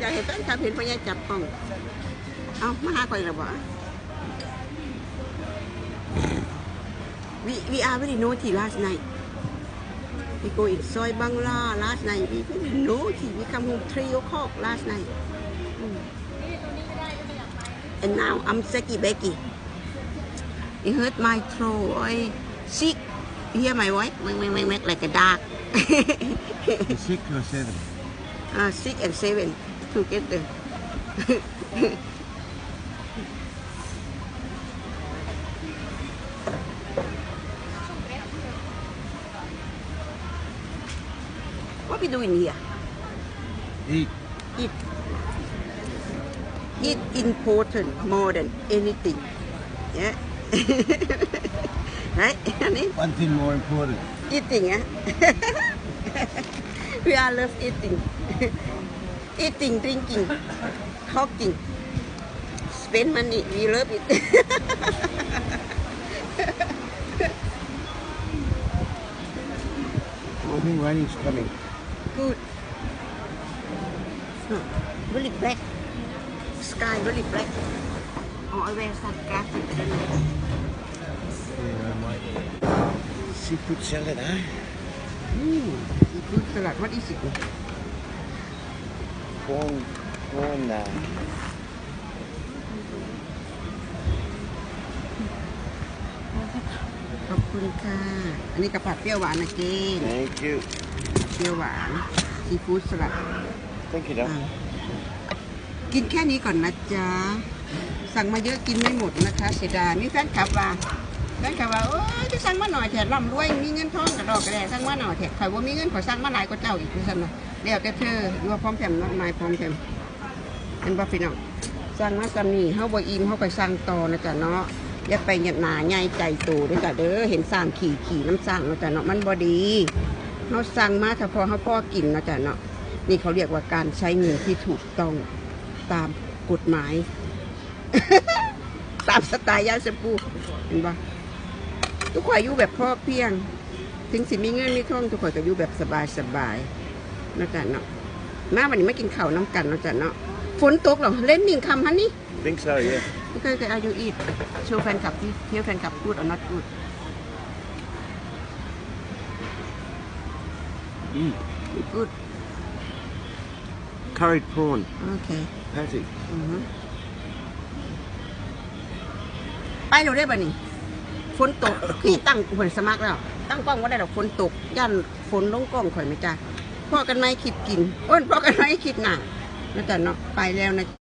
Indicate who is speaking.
Speaker 1: อยากเห็นแฟนคลับเห็นพ่อใหญ่จับกล้อง เอามาหาคอยแล้วบ่ We we are very naughty last night. We go in Soy Bangla last night. We very naughty. We come home three o'clock last night. Mm. And now I'm Seki Becky. It hurt my throat. I sick. You hear my voice? Wang, wang, wang, wang, like a dog.
Speaker 2: Six or seven.
Speaker 1: uh, six and seven together. what we doing here?
Speaker 2: Eat.
Speaker 1: Eat. Eat important more than anything. Yeah. right?
Speaker 2: One thing more important.
Speaker 1: eating eh? we are love eating eating drinking talking. Spend money we love it.
Speaker 2: I think rain is coming.
Speaker 1: good. Huh, very black. Sky very black. Oh I wear sunglasses
Speaker 2: Yeah, Seafood salad, eh?
Speaker 1: mm, seafood salad. What is it
Speaker 2: Prawn, prawn, uh,
Speaker 1: ขอบคุณค่ะอันนี้กระผัดเปรี้ยวหวานนะเกน
Speaker 2: thank you.
Speaker 1: เปรี้ยวหวานซีฟู้ดสลัด
Speaker 2: Thank you,
Speaker 1: อ่า
Speaker 2: Dad.
Speaker 1: กินแค่นี้ก่อนนะจ๊ะ สั่งมาเยอะกินไม่หมดนะคะ เสียดายมีแฟนคลับว่าแฟนคลับว่าโอ้ยจะสั่งมาหน่อยแถมร่ำรวยมีเงินทองกระดอกกระแดสั่งมาหน่อยแถมข่อยว่ามีเงินขอสั่งมาหลายกว่าเจ้าอีกคือสั่นนะ เดี๋ยวแต่เธออยู่ว่าพร้อมแถมน้อยไม้พร้อมแถมเป็นบ่พี่น้องสั่งมาตอนนี้เฮาบอิมเฮาไปสั่งต่อนะจ๊ะเนาะอย่าไปหยัดหนาใหญ่ใจโตเด้อจ้ะเด้อเห็นสร้างขี่ขี่น้ำสร้างนะจ๊ะเนาะมันบ่ดีเฮาสั่งมาถ้าพอเฮาพอกินนะจ๊ะเนาะนี่เขาเรียกว่าการใช้เงินที่ถูกต้องตามกฎหมาย ตามสไตล์ยาสปูเห็นปะทุกคนอยู่แบบพ่อเพียง ถึงสิมีเงินมีท่องทุกคนก็อยู่แบบสบายสบาย นะจ๊ะเนาะมาวันนี้ไม่กินข้าวน้ำกันนะจ๊ะเนาะฝนตกเหรอเล่นนิ่งคำฮันนี่
Speaker 2: Think so, yeah.
Speaker 1: ไม่เคยเคยอายุอีดโชว์แฟนคลับที่เที่ยวแฟนคลับพูดเอาน็อตพูด
Speaker 2: Mm.
Speaker 1: พูด
Speaker 2: Curried prawn
Speaker 1: โอเค
Speaker 2: patty.
Speaker 1: อือฮึไปเราได้ป่ะนี่ฝนตก พี่ตั้งผลสมัครแล้ว ตั้งกล้องว่าได้ดอกฝนตกย่านฝนลงกล้องข่อยไหมจ้า พ่อกันไหมคิดกินอ้นพ่อกันไหมคิดหนังนะแต่เนาะไปแล้วนะ